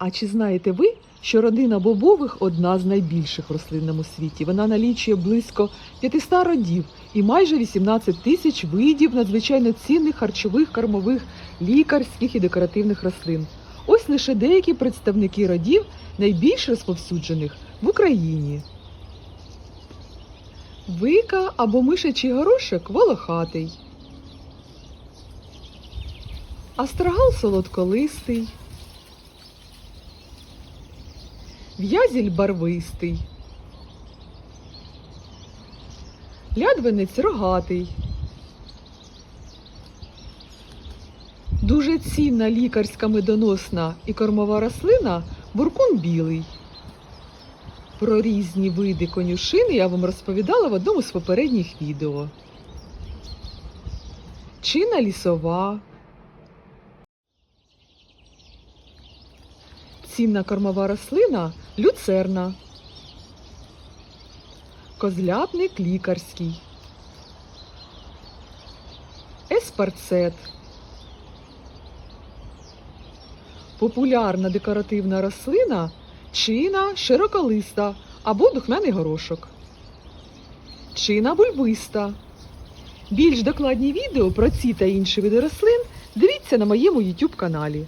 А чи знаєте ви, що родина бобових одна з найбільших в рослинному світі? Вона налічує близько 500 родів і майже 18 тисяч видів надзвичайно цінних харчових, кормових, лікарських і декоративних рослин. Ось лише деякі представники родів найбільш розповсюджених в Україні. Вика або мишачий горошок волохатий. Астрагал солодколистий. В'язіль барвистий. Лядвинець рогатий. Дуже цінна лікарська медоносна і кормова рослина буркун білий. Про різні види конюшини я вам розповідала в одному з попередніх відео. Чина лісова. Цінна кормова рослина люцерна. Козлятник лікарський. Еспарцет. Популярна декоративна рослина чина широколиста або духмяний горошок. Чина бульбиста. Більш докладні відео про ці та інші види рослин дивіться на моєму YouTube каналі.